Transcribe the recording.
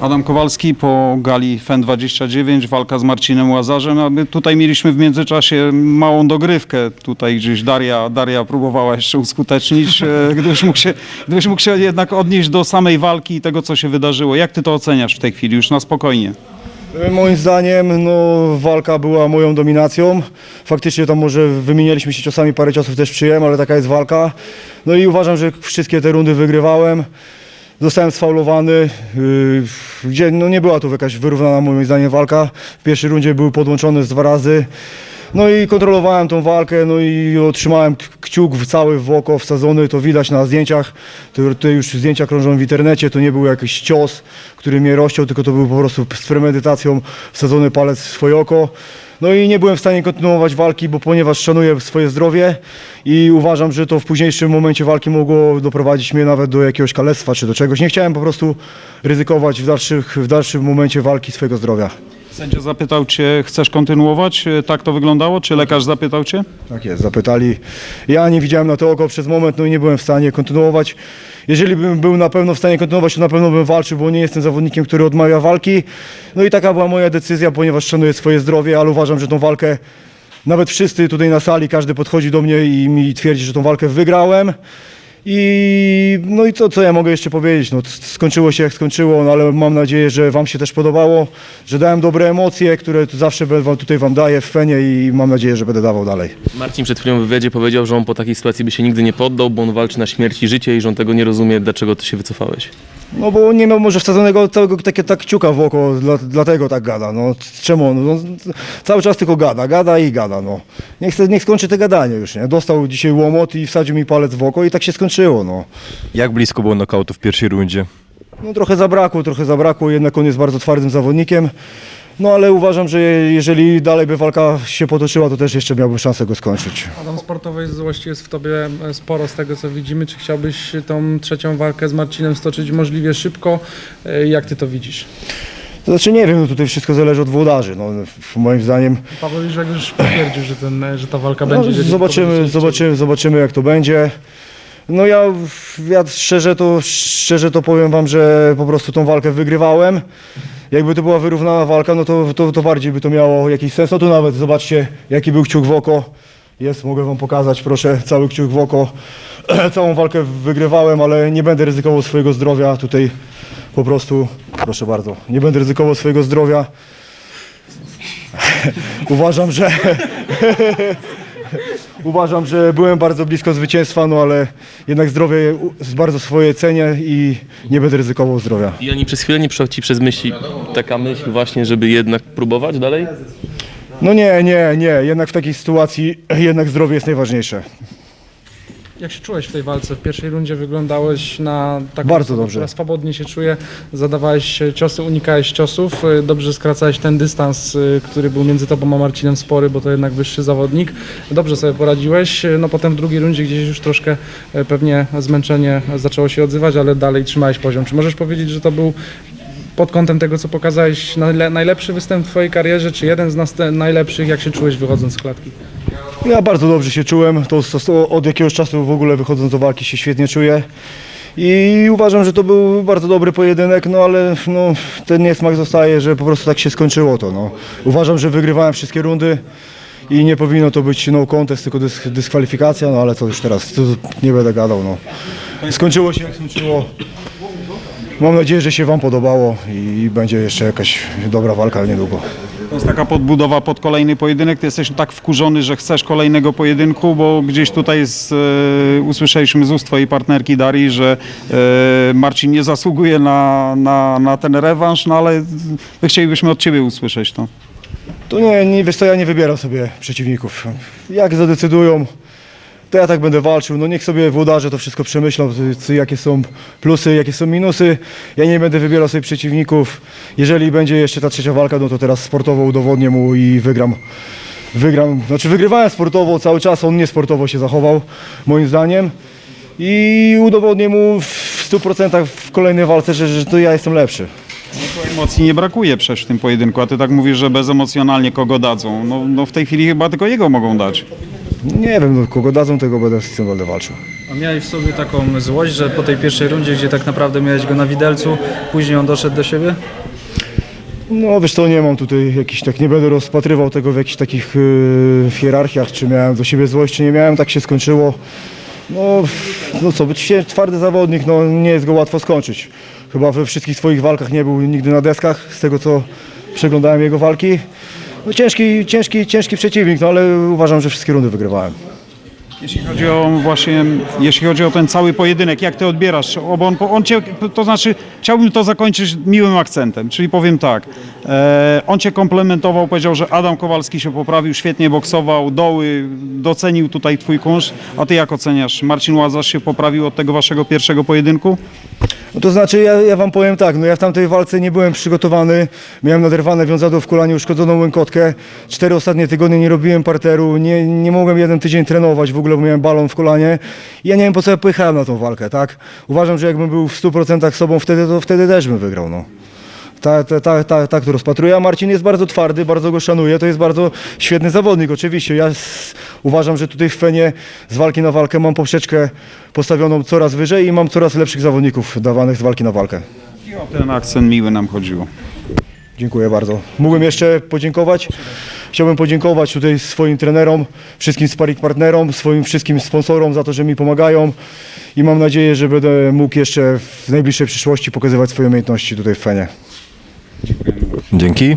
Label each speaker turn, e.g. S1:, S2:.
S1: Adam Kowalski po gali FEN29, walka z Marcinem Łazarzem, a my tutaj mieliśmy w międzyczasie małą dogrywkę. Tutaj gdzieś Daria, Daria próbowała jeszcze uskutecznić, e, gdybyś mógł, się, mógł się jednak odnieść do samej walki i tego, co się wydarzyło. Jak ty to oceniasz w tej chwili, już na spokojnie?
S2: Moim zdaniem no, walka była moją dominacją. Faktycznie tam może wymienialiśmy się ciosami, parę ciosów też przyjąłem, ale taka jest walka. No i uważam, że wszystkie te rundy wygrywałem. Zostałem sfaulowany, yy, gdzie no, nie była tu jakaś wyrównana moim zdaniem walka. W pierwszej rundzie był podłączony z dwa razy. No i kontrolowałem tą walkę, no i otrzymałem kciuk w cały w oko wsadzony, to widać na zdjęciach. To, to już zdjęcia krążą w internecie, to nie był jakiś cios, który mnie rozciął, tylko to był po prostu z premedytacją wsadzony palec w swoje oko. No i nie byłem w stanie kontynuować walki, bo ponieważ szanuję swoje zdrowie i uważam, że to w późniejszym momencie walki mogło doprowadzić mnie nawet do jakiegoś kalectwa czy do czegoś. Nie chciałem po prostu ryzykować w, dalszych, w dalszym momencie walki swojego zdrowia.
S1: Sędzia zapytał cię, chcesz kontynuować? Tak to wyglądało? Czy lekarz zapytał cię?
S2: Tak jest, zapytali. Ja nie widziałem na to oko przez moment, no i nie byłem w stanie kontynuować. Jeżeli bym był na pewno w stanie kontynuować, to na pewno bym walczył, bo nie jestem zawodnikiem, który odmawia walki. No i taka była moja decyzja, ponieważ szanuję swoje zdrowie, ale uważam, że tą walkę, nawet wszyscy tutaj na sali, każdy podchodzi do mnie i mi twierdzi, że tą walkę wygrałem. I no i co, co ja mogę jeszcze powiedzieć? No, skończyło się jak skończyło, no, ale mam nadzieję, że Wam się też podobało, że dałem dobre emocje, które zawsze wam- tutaj Wam daję w Fenie i mam nadzieję, że będę dawał dalej.
S3: Marcin przed chwilą w wywiadzie powiedział, że on po takiej sytuacji by się nigdy nie poddał, bo on walczy na śmierć i życie i że on tego nie rozumie, dlaczego ty się wycofałeś.
S2: No bo nie miał może wsadzonego całego takie tak kciuka w oko, dla, dlatego tak gada. No czemu on? No, cały czas tylko gada, gada i gada. No. Niech, se- niech skończy te gadanie już, nie? Dostał dzisiaj łomot i wsadził mi palec w oko i tak się skończyło, no.
S4: Jak blisko było nokautu w pierwszej rundzie?
S2: No trochę zabrakło, trochę zabrakło, jednak on jest bardzo twardym zawodnikiem. No ale uważam, że jeżeli dalej by walka się potoczyła, to też jeszcze miałbym szansę go skończyć.
S5: Adam, sportowej złości jest w tobie e, sporo z tego co widzimy. Czy chciałbyś tą trzecią walkę z Marcinem stoczyć możliwie szybko? E, Jak ty to widzisz?
S2: To znaczy nie wiem, no tutaj wszystko zależy od włodarzy. No, moim zdaniem
S5: Paweł Józek już potwierdził, że, ten, że ta walka
S2: No,
S5: będzie.
S2: zobaczymy, zobaczymy, zobaczymy jak to będzie. No ja, ja szczerze, to, szczerze to powiem wam, że po prostu tą walkę wygrywałem. Jakby to była wyrównana walka, no to, to, to bardziej by to miało jakiś sens. No tu nawet zobaczcie, jaki był kciuk w oko. Jest, mogę wam pokazać, proszę, cały kciuk w oko. Całą walkę wygrywałem, ale nie będę ryzykował swojego zdrowia. Tutaj po prostu, proszę bardzo, nie będę ryzykował swojego zdrowia. Uważam, że Uważam, że byłem bardzo blisko zwycięstwa, no ale jednak zdrowie u- bardzo swoje cenię i nie będę ryzykował zdrowia.
S3: I ani przez chwilę nie przyszła ci przez myśli taka myśl właśnie, żeby jednak próbować dalej?
S2: No nie, nie, nie, jednak w takiej sytuacji jednak zdrowie jest najważniejsze.
S5: Jak się czułeś w tej walce? W pierwszej rundzie wyglądałeś na taką
S2: Bardzo
S5: osobę,
S2: dobrze.
S5: która swobodnie się czuje, zadawałeś ciosy, unikałeś ciosów, e, dobrze skracałeś ten dystans, e, który był między tobą a Marcinem spory, bo to jednak wyższy zawodnik. Dobrze sobie poradziłeś, e, no potem w drugiej rundzie gdzieś już troszkę pewnie zmęczenie zaczęło się odzywać, ale dalej trzymałeś poziom. Czy możesz powiedzieć, że to był pod kątem tego, co pokazałeś, najle- najlepszy występ w twojej karierze, czy jeden z najlepszych, jak się czułeś wychodząc z klatki?
S2: Ja bardzo dobrze się czułem, to, od jakiegoś czasu w ogóle wychodząc do walki się świetnie czuję. I uważam, że to był bardzo dobry pojedynek, no ale no, ten niesmak zostaje, że po prostu tak się skończyło to. No. Uważam, że wygrywałem wszystkie rundy i nie powinno to być no contest, tylko dysk, dyskwalifikacja, no ale to już teraz to nie będę gadał. No. Skończyło się jak skończyło. Mam nadzieję, że się Wam podobało i będzie jeszcze jakaś dobra walka niedługo.
S1: To jest taka podbudowa pod kolejny pojedynek. Ty jesteś tak wkurzony, że chcesz kolejnego pojedynku, bo gdzieś tutaj z, e, usłyszeliśmy z ust twojej partnerki Darii, że e, Marcin nie zasługuje na, na, na ten rewanż, no ale my chcielibyśmy od ciebie usłyszeć to.
S2: To nie, nie, wiesz co, ja nie wybieram sobie przeciwników. Jak zadecydują, to ja tak będę walczył. No niech sobie włodarze to wszystko przemyślą, jakie są plusy, jakie są minusy. Ja nie będę wybierał sobie przeciwników. Jeżeli będzie jeszcze ta trzecia walka, no to teraz sportowo udowodnię mu i wygram. Wygram, znaczy wygrywałem sportowo cały czas, on nie sportowo się zachował, moim zdaniem. I udowodnię mu w 100% w kolejnej walce, że, że to ja jestem lepszy.
S1: Emocji nie brakuje przecież w tym pojedynku, a ty tak mówisz, że bezemocjonalnie kogo dadzą. No, no w tej chwili chyba tylko jego mogą dać.
S2: Nie wiem, no, kogo dadzą, tego będę z tym będę walczył.
S6: A miałeś w sobie taką złość, że po tej pierwszej rundzie, gdzie tak naprawdę miałeś go na widelcu, później on doszedł do siebie?
S2: No wiesz co, nie mam tutaj jakiś tak, nie będę rozpatrywał tego w jakichś takich yy, hierarchiach, czy miałem do siebie złość, czy nie miałem, tak się skończyło. No, no co, być się twardy zawodnik, no nie jest go łatwo skończyć. Chyba we wszystkich swoich walkach nie był nigdy na deskach, z tego co przeglądałem jego walki. No ciężki, ciężki, ciężki przeciwnik, no ale uważam, że wszystkie rundy wygrywałem.
S1: Jeśli chodzi o właśnie, jeśli chodzi o ten cały pojedynek, jak ty odbierasz? Bo on, on cię, to znaczy, chciałbym to zakończyć miłym akcentem, czyli powiem tak, e, on cię komplementował, powiedział, że Adam Kowalski się poprawił, świetnie boksował, doły, docenił tutaj twój kunszt, a ty jak oceniasz? Marcin Łazarz się poprawił od tego waszego pierwszego pojedynku?
S2: No to znaczy, ja, ja wam powiem tak, no ja w tamtej walce nie byłem przygotowany, miałem naderwane wiązadło w kolanie, uszkodzoną łękotkę, cztery ostatnie tygodnie nie robiłem parteru, nie, nie mogłem jeden tydzień trenować w ogóle, bo miałem balon w kolanie i ja nie wiem po co ja pojechałem na tą walkę, tak? Uważam, że jakbym był w 100% sobą wtedy, to wtedy też bym wygrał, no. Tak, tak, tak, tak, tak to rozpatruję. A Marcin jest bardzo twardy, bardzo go szanuję. To jest bardzo świetny zawodnik, oczywiście. Ja s- uważam, że tutaj w Fenie z walki na walkę mam poprzeczkę postawioną coraz wyżej i mam coraz lepszych zawodników dawanych z walki na walkę.
S1: I o ten akcent miły nam chodziło.
S2: Dziękuję bardzo. Mógłbym jeszcze podziękować. Chciałbym podziękować tutaj swoim trenerom, wszystkim sparring partnerom, swoim wszystkim sponsorom za to, że mi pomagają i mam nadzieję, że będę mógł jeszcze w najbliższej przyszłości pokazywać swoje umiejętności tutaj w Fenie.
S4: Dzięki.